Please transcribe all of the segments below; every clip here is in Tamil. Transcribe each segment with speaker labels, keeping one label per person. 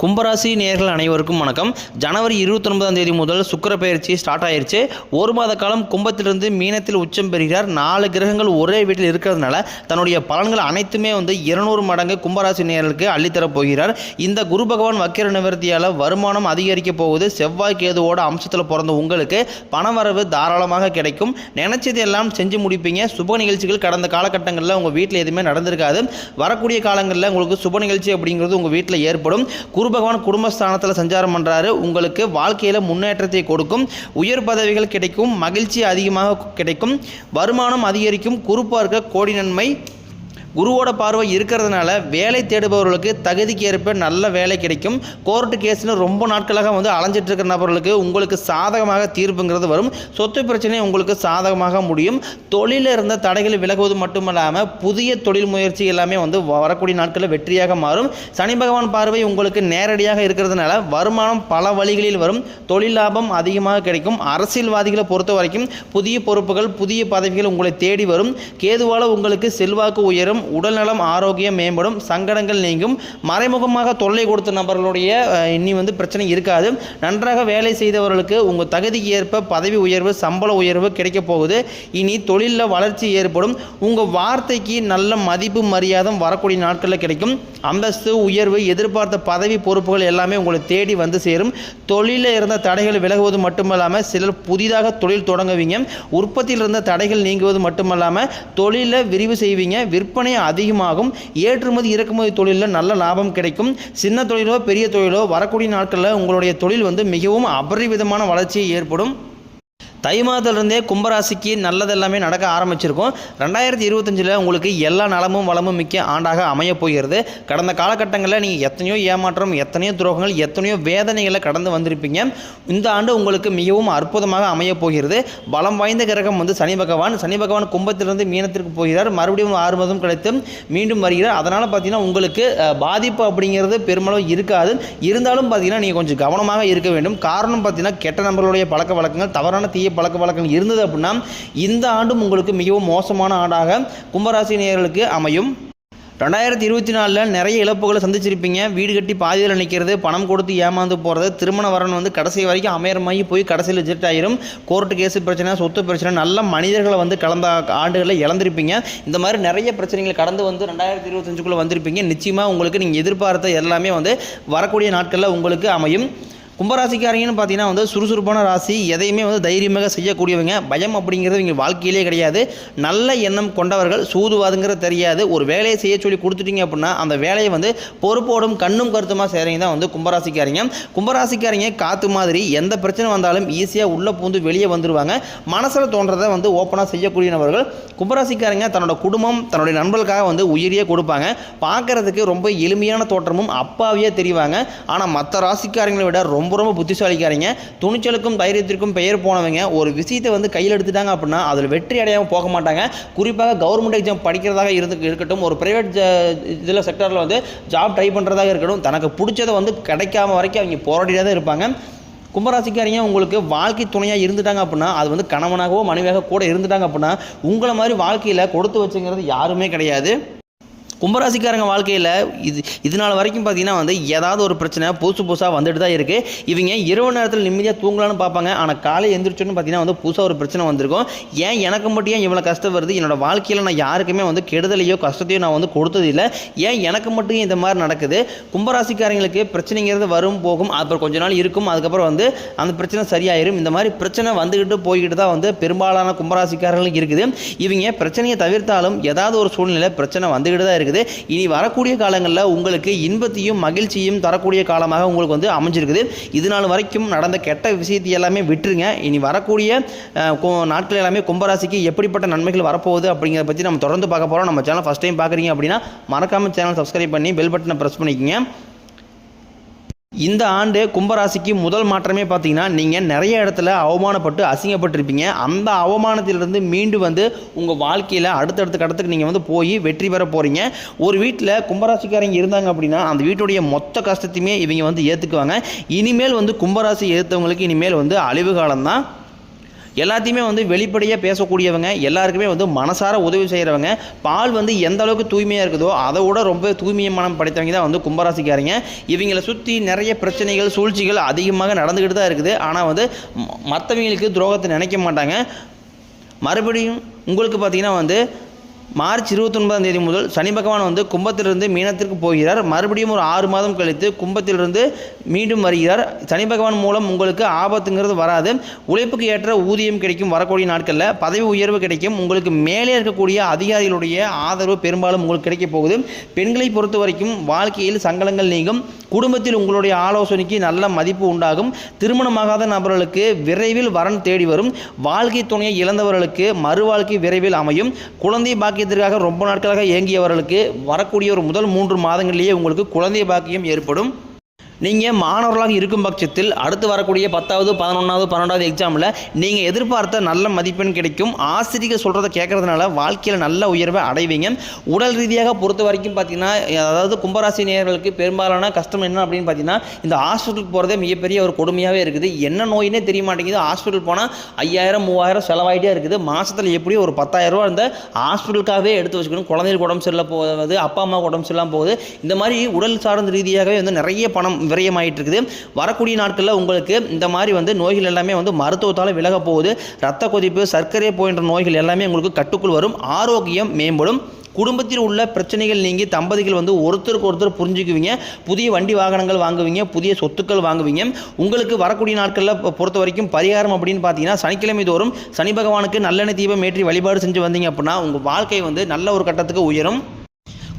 Speaker 1: கும்பராசி நேர்கள் அனைவருக்கும் வணக்கம். ஜனவரி இருபத்தொன்பதாம் தேதி முதல் சுக்கிர பயிற்சி ஸ்டார்ட் ஆயிருச்சு. ஒரு மாத காலம் கும்பத்திலிருந்து மீனத்தில் உச்சம் பெறுகிறார். நாலு கிரகங்கள் ஒரே வீட்டில் இருக்கிறதுனால தன்னுடைய பலன்கள் அனைத்துமே வந்து இருநூறு மடங்கு கும்பராசி நேர்களுக்கு அள்ளித்தரப் போகிறார். இந்த குரு பகவான் வக்கிர நிவர்த்தியால் வருமானம் அதிகரிக்க போகுது. செவ்வாய் கேதுவோட அம்சத்தில் பிறந்த உங்களுக்கு பணவரவு தாராளமாக கிடைக்கும். நினைச்சது எல்லாம் செஞ்சு முடிப்பீங்க. சுப நிகழ்ச்சிகள் கடந்த காலகட்டங்களில் உங்கள் வீட்டில் எதுவுமே நடந்திருக்காது. வரக்கூடிய காலங்களில் உங்களுக்கு சுப நிகழ்ச்சி அப்படிங்கிறது உங்கள் வீட்டில் ஏற்படும். குரு பகவான் குடும்பஸ்தானத்தில் சஞ்சாரம் பண்ணுறாரு உங்களுக்கு வாழ்க்கையில் முன்னேற்றத்தை கொடுக்கும். உயர் பதவிகள் கிடைக்கும். மகிழ்ச்சி அதிகமாக கிடைக்கும். வருமானம் அதிகரிக்கும். குரு கோடி நன்மை குருவோட பார்வை இருக்கிறதுனால வேலை தேடுபவர்களுக்கு தகுதிக்கு ஏற்ப நல்ல வேலை கிடைக்கும். கோர்ட்டு கேஸ்னு ரொம்ப நாட்களாக வந்து அலைஞ்சிட்டு இருக்கிற நபர்களுக்கு உங்களுக்கு சாதகமாக தீர்ப்புங்கிறது வரும். சொத்து பிரச்சனை உங்களுக்கு சாதகமாக முடியும். தொழிலில் இருந்த தடைகள் விலகுவது மட்டுமல்லாமல் புதிய தொழில் முயற்சி எல்லாமே வந்து வரக்கூடிய நாட்களில் வெற்றியாக மாறும். சனி பகவான் பார்வை உங்களுக்கு நேரடியாக இருக்கிறதுனால வருமானம் பல வழிகளில் வரும். தொழில் லாபம் அதிகமாக கிடைக்கும். அரசியல்வாதிகளை பொறுத்த வரைக்கும் புதிய பொறுப்புகள் புதிய பதவிகள் உங்களை தேடி வரும். கேதுவால உங்களுக்கு செல்வாக்கு உயரும். உடல்நலம் ஆரோக்கியம் மேம்படும் சங்கடங்கள் நீங்கும். மறைமுகமாக தொல்லை கொடுத்த நபர்களுடைய இனி வந்து பிரச்சனை இருக்காது. நன்றாக வேலை செய்தவர்களுக்கு உங்கள் தகுதிக்கு ஏற்ப பதவி உயர்வு சம்பள உயர்வு கிடைக்கப் போகுது. இனி தொழிலில் வளர்ச்சி ஏற்படும். உங்கள் வார்த்தைக்கு நல்ல மதிப்பு மரியாதை வரக்கூடிய நாட்களில் கிடைக்கும். அந்தஸ்து உயர்வு எதிர்பார்த்த பதவி பொறுப்புகள் எல்லாமே உங்களை தேடி வந்து சேரும். தொழிலில் இருந்த தடைகள் விலகுவது மட்டுமல்லாமல் சிலர் புதிதாக தொழில் தொடங்குவீங்க. உற்பத்தியில் இருந்த தடைகள் நீங்குவது மட்டுமல்லாமல் தொழிலில் விரிவு செய்வீங்க. விற்பனை அதிகமாகும். ஏற்றுமதி இறக்குமதி தொழிலில் நல்ல லாபம் கிடைக்கும். சின்ன தொழிலோ பெரிய தொழிலோ வரக்கூடிய நாட்களில் உங்களுடைய தொழில் வந்து மிகவும் அபரிவிதமான வளர்ச்சியை ஏற்படும். தை மாதத்துலேருந்தே கும்பராசிக்கு நல்லதெல்லாமே நடக்க ஆரம்பிச்சிருக்கும். ரெண்டாயிரத்தி இருபத்தஞ்சில் உங்களுக்கு எல்லா நலமும் வளமும் மிக்க ஆண்டாக அமையப் போகிறது கடந்த காலகட்டங்களில் நீங்கள் எத்தனையோ ஏமாற்றம் எத்தனையோ துரோகங்கள் எத்தனையோ வேதனைகளை கடந்து வந்திருப்பீங்க. இந்த ஆண்டு உங்களுக்கு மிகவும் அற்புதமாக அமையப் போகிறது பலம் வாய்ந்த கிரகம் வந்து சனி பகவான். சனி பகவான் கும்பத்திலிருந்து மீனத்திற்கு போகிறார். மறுபடியும் ஆறு மாதம் கழித்து மீண்டும் வருகிறார். அதனால் பார்த்தீங்கன்னா உங்களுக்கு பாதிப்பு அப்படிங்கிறது பெருமளவு இருக்காது. இருந்தாலும் பார்த்தீங்கன்னா நீங்கள் கொஞ்சம் கவனமாக இருக்க வேண்டும். காரணம் பார்த்தீங்கன்னா கெட்ட நபர்களுடைய பழக்க வழக்கங்கள் தவறான தீய பழக்க வழக்கங்கள் இருந்தது அப்படின்னா இந்த ஆண்டும் உங்களுக்கு மிகவும் மோசமான ஆண்டாக கும்பராசி நேயர்களுக்கு அமையும். ரெண்டாயிரத்தி இருபத்தி நாலில் நிறைய இழப்புகளை சந்திச்சிருப்பீங்க. வீடு கட்டி பாதியில் நிற்கிறது பணம் கொடுத்து ஏமாந்து போகிறது திருமண வரன் வந்து கடைசி வரைக்கும் அமையறமாகி போய் கடைசியில் ரிஜெக்ட் ஆயிரும். கோர்ட்டு கேஸு பிரச்சனை சொத்து பிரச்சனை நல்ல மனிதர்களை வந்து கலந்த ஆண்டுகளில் இழந்திருப்பீங்க. இந்த மாதிரி நிறைய பிரச்சனைகளை கடந்து வந்து ரெண்டாயிரத்தி இருபத்தஞ்சுக்குள்ளே வந்திருப்பீங்க. நிச்சயமாக உங்களுக்கு நீங்கள் எதிர்பார்த்த எல்லாமே வந்து வரக்கூடிய நாட்களில் உங்களுக்கு அமையும். கும்பராசிக்காரங்கன்னு பார்த்தீங்கன்னா வந்து சுறுசுறுப்பான ராசி எதையுமே வந்து தைரியமாக செய்யக்கூடியவங்க. பயம் அப்படிங்கிறது இவங்க வாழ்க்கையிலே கிடையாது. நல்ல எண்ணம் கொண்டவர்கள் சூதுவாதுங்கிறது தெரியாது. ஒரு வேலையை செய்ய சொல்லி கொடுத்துட்டீங்க அப்படின்னா அந்த வேலையை வந்து பொறுப்போடும் கண்ணும் கருத்துமாக செய்கிறீங்க தான் வந்து கும்பராசிக்காரங்க. கும்பராசிக்காரங்க காற்று மாதிரி எந்த பிரச்சனை வந்தாலும் ஈஸியாக உள்ளே பூந்து வெளியே வந்துடுவாங்க மனசில் தோன்றதை வந்து ஓப்பனாக செய்யக்கூடியவர்கள் கும்பராசிக்காரங்க தன்னோட குடும்பம் தன்னுடைய நண்பர்களுக்காக வந்து உயிரியே கொடுப்பாங்க. பார்க்கறதுக்கு ரொம்ப எளிமையான தோற்றமும் அப்பாவியே தெரிவாங்க. ஆனால் மற்ற ராசிக்காரங்களை விட ரொம்ப ரொம்ப ரொம்ப புத்திசாலிக்காரங்க. துணிச்சலுக்கும் தைரியத்திற்கும் பெயர் போனவங்க ஒரு விஷயத்தை வந்து கையில் எடுத்துட்டாங்க அப்படின்னா அதில் வெற்றி அடையாமல் போக மாட்டாங்க. குறிப்பாக கவர்மெண்ட் எக்ஸாம் படிக்கிறதாக இருந்து இருக்கட்டும் ஒரு ப்ரைவேட் இதில் செக்டரில் வந்து ஜாப் ட்ரை பண்ணுறதாக இருக்கட்டும் தனக்கு பிடிச்சதை வந்து கிடைக்காம வரைக்கும் அவங்க போராடிட்டே தான் இருப்பாங்க. கும்பராசிக்காரங்க உங்களுக்கு வாழ்க்கை துணையாக இருந்துட்டாங்க அப்படின்னா அது வந்து கணவனாகவோ மனைவியாக கூட இருந்துட்டாங்க அப்படின்னா உங்களை மாதிரி வாழ்க்கையில் கொடுத்து வச்சுங்கிறது யாருமே கிடையாது. கும்பராசிக்காரங்க வாழ்க்கையில் இது இது நாள் வரைக்கும் பார்த்தீங்கன்னா வந்து ஏதாவது ஒரு பிரச்சனை புதுசு புதுசாக வந்துட்டு தான் இருக்குது இவங்க இரவு நேரத்தில் நிம்மதியாக தூங்கலான்னு பார்ப்பாங்க ஆனால் காலை எந்திரிச்சோன்னு பார்த்தீங்கன்னா வந்து புதுசாக ஒரு பிரச்சனை வந்திருக்கும். ஏன் எனக்கு மட்டும் ஏன் இவ்வளோ கஷ்டம் வருது? என்னோடய வாழ்க்கையில் நான் யாருக்குமே வந்து கெடுதலையோ கஷ்டத்தையோ நான் வந்து கொடுத்தது இல்லை ஏன் எனக்கு மட்டும் இந்த மாதிரி நடக்குது? கும்பராசிக்காரங்களுக்கு பிரச்சனைங்கிறது வரும் போகும். அப்புறம் கொஞ்ச நாள் இருக்கும். அதுக்கப்புறம் வந்து அந்த பிரச்சனை சரியாயிரும். இந்த மாதிரி பிரச்சனை வந்துக்கிட்டு போய்கிட்டு தான் வந்து பெரும்பாலான கும்பராசிக்காரர்களும் இருக்குது. இவங்க பிரச்சனையை தவிர்த்தாலும் ஏதாவது ஒரு சூழ்நிலை பிரச்சனை வந்துக்கிட்டு தான் இருக்குது. இனி வரக்கூடிய காலங்களில் உங்களுக்கு இன்பத்தையும் மகிழ்ச்சியும் தரக்கூடிய காலமாக உங்களுக்கு வந்து அமைஞ்சிருக்குது. இது நாள் வரைக்கும் நடந்த கெட்ட விஷயத்தை எல்லாமே விட்டுருங்க. இனி வரக்கூடிய நாட்கள் எல்லாமே கும்பராசிக்கு எப்படிப்பட்ட நன்மைகள் வரப்போகுது அப்படிங்கிறத பற்றி நம்ம தொடர்ந்து பார்க்க போகிறோம் நம்ம சேனல் ஃபஸ்ட் டைம் பார்க்குறீங்க அப்படின்னா மறக்காமல் சேனல் சப்ஸ்கிரைப் பண்ணி பெல் பட்டனை ப்ரெஸ் பண்ணிக்கோங்க. இந்த ஆண்டு கும்பராசிக்கு முதல் மாற்றமே பார்த்தீங்கன்னா நீங்கள் நிறைய இடத்துல அவமானப்பட்டு அசிங்கப்பட்டிருப்பீங்க. அந்த அவமானத்திலிருந்து மீண்டு வந்து உங்கள் வாழ்க்கையில் அடுத்தடுத்த கடத்துக்கு நீங்கள் வந்து போய் வெற்றி பெற போகிறீங்க ஒரு வீட்டில் கும்பராசிக்காரங்க இருந்தாங்க அப்படின்னா அந்த வீட்டுடைய மொத்த கஷ்டத்தையுமே இவங்க வந்து ஏற்றுக்குவாங்க இனிமேல் வந்து கும்பராசி ஏற்றவங்களுக்கு இனிமேல் வந்து அழிவு காலம்தான். எல்லாத்தையுமே வந்து வெளிப்படையாக பேசக்கூடியவங்க எல்லாருக்குமே வந்து மனசார உதவி செய்கிறவங்க பால் வந்து எந்த அளவுக்கு தூய்மையாக இருக்குதோ அதை விட ரொம்ப தூய்மைய மனம் படைத்தவங்க தான் வந்து கும்பராசிக்காரங்க. இவங்களை சுற்றி நிறைய பிரச்சனைகள் சூழ்ச்சிகள் அதிகமாக நடந்துக்கிட்டு தான் இருக்குது. ஆனால் வந்து ம- மற்றவங்களுக்கு துரோகத்தை நினைக்க மாட்டாங்க. மறுபடியும் உங்களுக்கு பார்த்தீங்கன்னா வந்து மார்ச் இருபத்தொன்பதாம் தேதி முதல் சனி பகவான் வந்து கும்பத்திலிருந்து மீனத்திற்கு போகிறார். மறுபடியும் ஒரு ஆறு மாதம் கழித்து கும்பத்திலிருந்து மீண்டும் வருகிறார். சனி பகவான் மூலம் உங்களுக்கு ஆபத்துங்கிறது வராது. உழைப்புக்கு ஏற்ற ஊதியம் கிடைக்கும். வரக்கூடிய நாட்களில் பதவி உயர்வு கிடைக்கும். உங்களுக்கு மேலே இருக்கக்கூடிய அதிகாரிகளுடைய ஆதரவு பெரும்பாலும் உங்களுக்கு கிடைக்க போகுது. பெண்களை பொறுத்த வரைக்கும் வாழ்க்கையில் சங்கடங்கள் நீங்கும். குடும்பத்தில் உங்களுடைய ஆலோசனைக்கு நல்ல மதிப்பு உண்டாகும். திருமணமாகாத நபர்களுக்கு விரைவில் வரன் தேடி வரும். வாழ்க்கை துணையை இழந்தவர்களுக்கு மறு வாழ்க்கை விரைவில் அமையும். குழந்தை பாக்கி பாக்கியத்திற்காக ரொம்ப நாட்களாக இயங்கியவர்களுக்கு வரக்கூடிய ஒரு முதல் மூன்று மாதங்களிலேயே உங்களுக்கு குழந்தை பாக்கியம் ஏற்படும். நீங்கள் மாணவர்களாக இருக்கும் பட்சத்தில் அடுத்து வரக்கூடிய பத்தாவது பதினொன்றாவது பன்னெண்டாவது எக்ஸாமில் நீங்கள் எதிர்பார்த்த நல்ல மதிப்பெண் கிடைக்கும். ஆசிரியர் சொல்கிறத கேட்குறதுனால வாழ்க்கையில் நல்ல உயர்வை அடைவீங்க. உடல் ரீதியாக பொறுத்த வரைக்கும் பார்த்தீங்கன்னா அதாவது கும்பராசி நேயர்களுக்கு பெரும்பாலான கஷ்டம் என்ன அப்படின்னு பார்த்தீங்கன்னா இந்த ஹாஸ்பிட்டலுக்கு போகிறதே மிகப்பெரிய ஒரு கொடுமையாகவே இருக்குது. என்ன நோயினே தெரிய மாட்டேங்குது. ஹாஸ்பிட்டல் போனால் ஐயாயிரம் மூவாயிரம் செலவாயிட்டே இருக்குது. மாதத்தில் எப்படியும் ஒரு பத்தாயிரம் அந்த ஹாஸ்பிட்டலுக்காகவே எடுத்து வச்சுக்கணும். குழந்தைகளுக்கு உடம்பு சரியில்லை போகுது அப்பா அம்மா உடம்பு சரியில்லாம போகுது. இந்த மாதிரி உடல் சார்ந்த ரீதியாகவே வந்து நிறைய பணம் விரயமாயிட்டு இருக்குது வரக்கூடிய நாட்களில் உங்களுக்கு இந்த மாதிரி வந்து நோய்கள் எல்லாமே வந்து மருத்துவத்தால் விலக போகுது. ரத்த கொதிப்பு சர்க்கரை போன்ற நோய்கள் எல்லாமே உங்களுக்கு கட்டுக்குள் வரும். ஆரோக்கியம் மேம்படும். குடும்பத்தில் உள்ள பிரச்சனைகள் நீங்கி தம்பதிகள் வந்து ஒருத்தருக்கு ஒருத்தர் புரிஞ்சுக்குவீங்க. புதிய வண்டி வாகனங்கள் வாங்குவீங்க. புதிய சொத்துக்கள் வாங்குவீங்க. உங்களுக்கு வரக்கூடிய நாட்களில் பொறுத்த வரைக்கும் பரிகாரம் அப்படின்னு பார்த்தீங்கன்னா சனிக்கிழமை தோறும் சனி பகவானுக்கு நல்லெண்ணெய் தீபம் ஏற்றி வழிபாடு செஞ்சு வந்தீங்க அப்படின்னா உங்கள் வாழ்க்கை வந்து நல்ல ஒரு கட்டத்துக்கு உயரும்.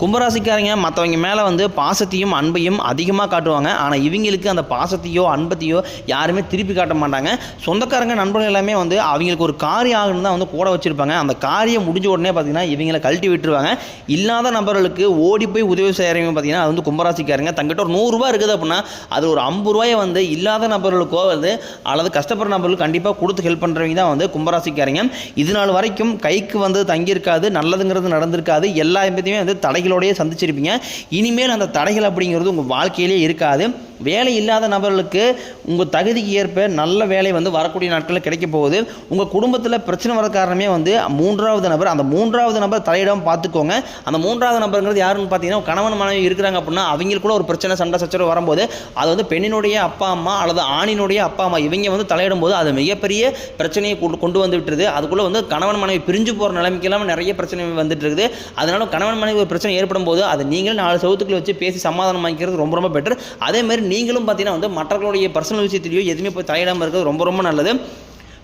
Speaker 1: கும்பராசிக்காரங்க மற்றவங்க மேலே வந்து பாசத்தையும் அன்பையும் அதிகமாக காட்டுவாங்க. ஆனால் இவங்களுக்கு அந்த பாசத்தையோ அன்பத்தையோ யாருமே திருப்பி காட்ட மாட்டாங்க. சொந்தக்காரங்க நண்பர்கள் எல்லாமே வந்து அவங்களுக்கு ஒரு காரியம் ஆகணும் தான் வந்து கூட வச்சுருப்பாங்க. அந்த காரியம் முடிஞ்ச உடனே பார்த்தீங்கன்னா இவங்களை கழட்டி விட்டுருவாங்க. இல்லாத நபர்களுக்கு ஓடி போய் உதவி செய்கிறவங்க பார்த்தீங்கன்னா அது வந்து கும்பராசிக்காரங்க. தங்கிட்ட ஒரு நூறுரூவா இருக்குது அப்படின்னா அது ஒரு ஐம்பது ரூபாயை வந்து இல்லாத நபர்களுக்கோ வந்து அல்லது கஷ்டப்படுற நபர்களுக்கு கண்டிப்பாக கொடுத்து ஹெல்ப் பண்ணுறவங்க தான் வந்து கும்பராசிக்காரங்க. இது நாள் வரைக்கும் கைக்கு வந்து தங்கியிருக்காது நல்லதுங்கிறது நடந்திருக்காது. எல்லா எப்பத்தையுமே வந்து தடைகளோடையே சந்திச்சிருப்பீங்க. இனிமேல் அந்த தடைகள் அப்படிங்கிறது உங்கள் வாழ்க்கையிலே இருக்காது. வேலை இல்லாத நபர்களுக்கு உங்கள் தகுதிக்கு ஏற்ப நல்ல வேலை வந்து வரக்கூடிய நாட்களில் கிடைக்க போகுது. உங்கள் குடும்பத்தில் பிரச்சனை வர காரணமே வந்து மூன்றாவது நபர். அந்த மூன்றாவது நபர் தலையிடம் பார்த்துக்கோங்க அந்த மூன்றாவது நபருங்கிறது யாருன்னு பார்த்தீங்கன்னா கணவன் மனைவி இருக்கிறாங்க அப்படின்னா அவங்களுக்கு கூட ஒரு பிரச்சனை சண்டை சச்சரவு வரும்போது அது வந்து பெண்ணினுடைய அப்பா அம்மா அல்லது ஆணினுடைய அப்பா அம்மா இவங்க வந்து தலையிடும் போது அது மிகப்பெரிய பிரச்சனையை கொண்டு கொண்டு வந்து விட்டுருது. அதுக்குள்ளே வந்து கணவன் மனைவி பிரிஞ்சு போகிற நிலைமைக்கெல்லாம் நிறைய பிரச்சனை வந்துட்டு இருக்குது. அதனால கணவன் மனைவி ஒரு பிரச்சனை ஏற்படும் போது அதை நீங்களும் நாலு சவுத்துக்குள்ள வச்சு பேசி சமாதானம் வாங்கிக்கிறது ரொம்ப ரொம்ப பெட்டர். அதே மாதிரி நீங்களும் பார்த்தீங்கன்னா வந்து மற்றவர்களுடைய பர்சனல் விஷயத்திலையோ எதுவுமே போய் தலையிடாமல் இருக்கிறது ரொம்ப ரொம்ப நல்லது.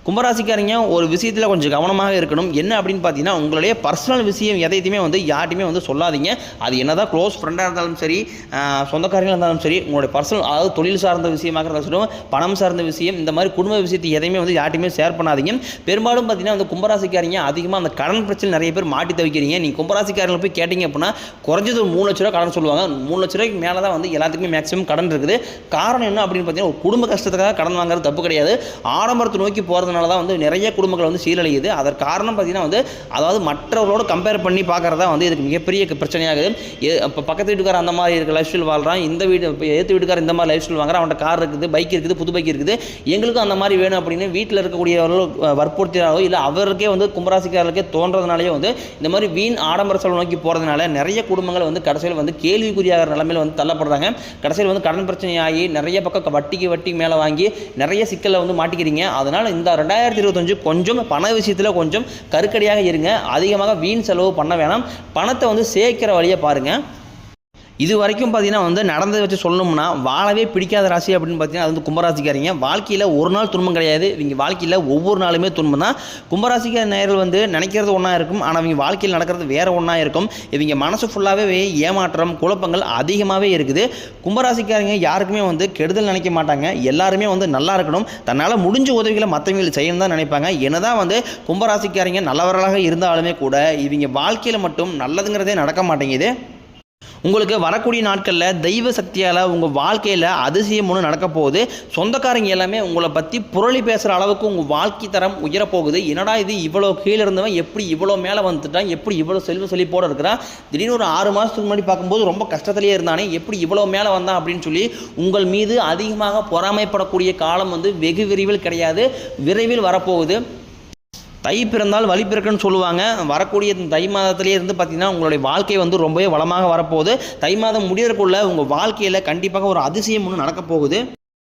Speaker 1: கும்பராசிக்காரங்க ஒரு விஷயத்தில் கொஞ்சம் கவனமாக இருக்கணும். என்ன அப்படின்னு பார்த்தீங்கன்னா உங்களுடைய பர்சனல் விஷயம் எதையுமே வந்து யார்ட்டையுமே வந்து சொல்லாதீங்க. அது என்னதான் க்ளோஸ் ஃப்ரெண்டாக இருந்தாலும் சரி சொந்தக்காரங்களாக இருந்தாலும் சரி உங்களுடைய பர்சனல் அதாவது தொழில் சார்ந்த விஷயமாக இருந்தாலும் பணம் சார்ந்த விஷயம் இந்த மாதிரி குடும்ப விஷயத்தை எதையுமே வந்து யார்ட்டையுமே ஷேர் பண்ணாதீங்க. பெரும்பாலும் பார்த்தீங்கன்னா அந்த கும்பராசிக்காரங்க அதிகமாக அந்த கடன் பிரச்சனை நிறைய பேர் மாட்டி தவிக்கிறீங்க. நீங்கள் கும்பராசிக்காரங்களை போய் கேட்டிங்க அப்படின்னா குறைஞ்சது ஒரு மூணு லட்ச ரூபா கடன் சொல்லுவாங்க. மூணு லட்ச ரூபாய்க்கு மேலே தான் வந்து எல்லாத்துக்குமே மேக்ஸிமம் கடன் இருக்குது. காரணம் என்ன அப்படின்னு பார்த்தீங்கன்னா ஒரு குடும்ப கஷ்டத்துக்காக கடன் வாங்குறது தப்பு கிடையாது. ஆடம்பரத்தை நோக்கி போகிறது போகிறதுனால தான் வந்து நிறைய குடும்பங்கள் வந்து சீரழியுது. அதற்கு காரணம் பார்த்தீங்கன்னா வந்து அதாவது மற்றவர்களோட கம்பேர் பண்ணி பார்க்குறதா வந்து இதுக்கு மிகப்பெரிய பிரச்சனையாகுது. இப்போ பக்கத்து வீட்டுக்கார அந்த மாதிரி இருக்க லைஃப் ஸ்டைல் வாழ்கிறான் இந்த வீடு இப்போ ஏற்று வீட்டுக்கார இந்த மாதிரி லைஃப் ஸ்டைல் வாங்குறான். அவன்கிட்ட கார் இருக்குது பைக் இருக்குது புது பைக் இருக்குது. எங்களுக்கும் அந்த மாதிரி வேணும் அப்படின்னு வீட்டில் இருக்கக்கூடியவர்கள் வற்புறுத்தினாலோ இல்லை அவருக்கே வந்து கும்பராசிக்காரர்களுக்கே தோன்றதுனாலேயே வந்து இந்த மாதிரி வீண் ஆடம்பர செலவு நோக்கி போகிறதுனால நிறைய குடும்பங்கள் வந்து கடைசியில் வந்து கேள்விக்குறியாகிற நிலைமையில் வந்து தள்ளப்படுறாங்க. கடைசியில் வந்து கடன் பிரச்சனையாகி நிறைய பக்கம் வட்டிக்கு வட்டி மேலே வாங்கி நிறைய சிக்கலை வந்து மாட்டிக்கிறீங்க. அதனால் இந்த ரெண்டாயிரத்தி இருபத்தஞ்சு கொஞ்சம் பண விஷயத்தில் கொஞ்சம் கருக்கடியாக இருங்க. அதிகமாக வீண் செலவு பண்ண வேணாம். பணத்தை வந்து சேர்க்கிற வழியை பாருங்கள் இது வரைக்கும் பார்த்தீங்கன்னா வந்து நடந்ததை வச்சு சொல்லணும்னா வாழவே பிடிக்காத ராசி அப்படின்னு பார்த்தீங்கன்னா அது வந்து கும்பராசிக்காரங்க. வாழ்க்கையில் ஒரு நாள் துன்பம் கிடையாது. இவங்க வாழ்க்கையில் ஒவ்வொரு நாளுமே துன்பம் தான். கும்பராசிக்கார நேரில் வந்து நினைக்கிறது ஒன்றா இருக்கும். ஆனால் இவங்க வாழ்க்கையில் நடக்கிறது வேறு ஒன்றா இருக்கும். இவங்க மனசு ஃபுல்லாகவே ஏமாற்றம் குழப்பங்கள் அதிகமாகவே இருக்குது. கும்பராசிக்காரங்க யாருக்குமே வந்து கெடுதல் நினைக்க மாட்டாங்க. எல்லாருமே வந்து நல்லா இருக்கணும். தன்னால் முடிஞ்ச உதவிகளை மற்றவங்களுக்கு செய்யணும் தான் நினைப்பாங்க. என்னதான் வந்து கும்பராசிக்காரங்க நல்லவர்களாக இருந்தாலுமே கூட இவங்க வாழ்க்கையில் மட்டும் நல்லதுங்கிறதே நடக்க மாட்டேங்குது. உங்களுக்கு வரக்கூடிய நாட்களில் தெய்வ சக்தியால் உங்கள் வாழ்க்கையில் அதிசயம் ஒன்று நடக்க போகுது சொந்தக்காரங்க எல்லாமே உங்களை பற்றி புரளி பேசுகிற அளவுக்கு உங்கள் வாழ்க்கை தரம் உயரப்போகுது. என்னடா இது இவ்வளோ கீழே இருந்தவன் எப்படி இவ்வளோ மேலே வந்துட்டான் எப்படி இவ்வளோ செல்வ செழிப்போடு இருக்கிறான்? திடீர்னு ஒரு ஆறு மாதத்துக்கு முன்னாடி பார்க்கும்போது ரொம்ப கஷ்டத்துலேயே இருந்தானே எப்படி இவ்வளோ மேலே வந்தான் அப்படின்னு சொல்லி உங்கள் மீது அதிகமாக பொறாமைப்படக்கூடிய காலம் வந்து வெகு விரைவில் கிடையாது. விரைவில் வரப்போகுது. தை பிறந்தால் வழி பிறக்குன்னு சொல்லுவாங்க. வரக்கூடிய தை மாதத்திலே இருந்து பார்த்தீங்கன்னா உங்களுடைய வாழ்க்கை வந்து ரொம்பவே வளமாக வரப்போகுது. தை மாதம் முடியறக்குள்ள உங்கள் வாழ்க்கையில் கண்டிப்பாக ஒரு அதிசயம் ஒன்று நடக்க போகுது.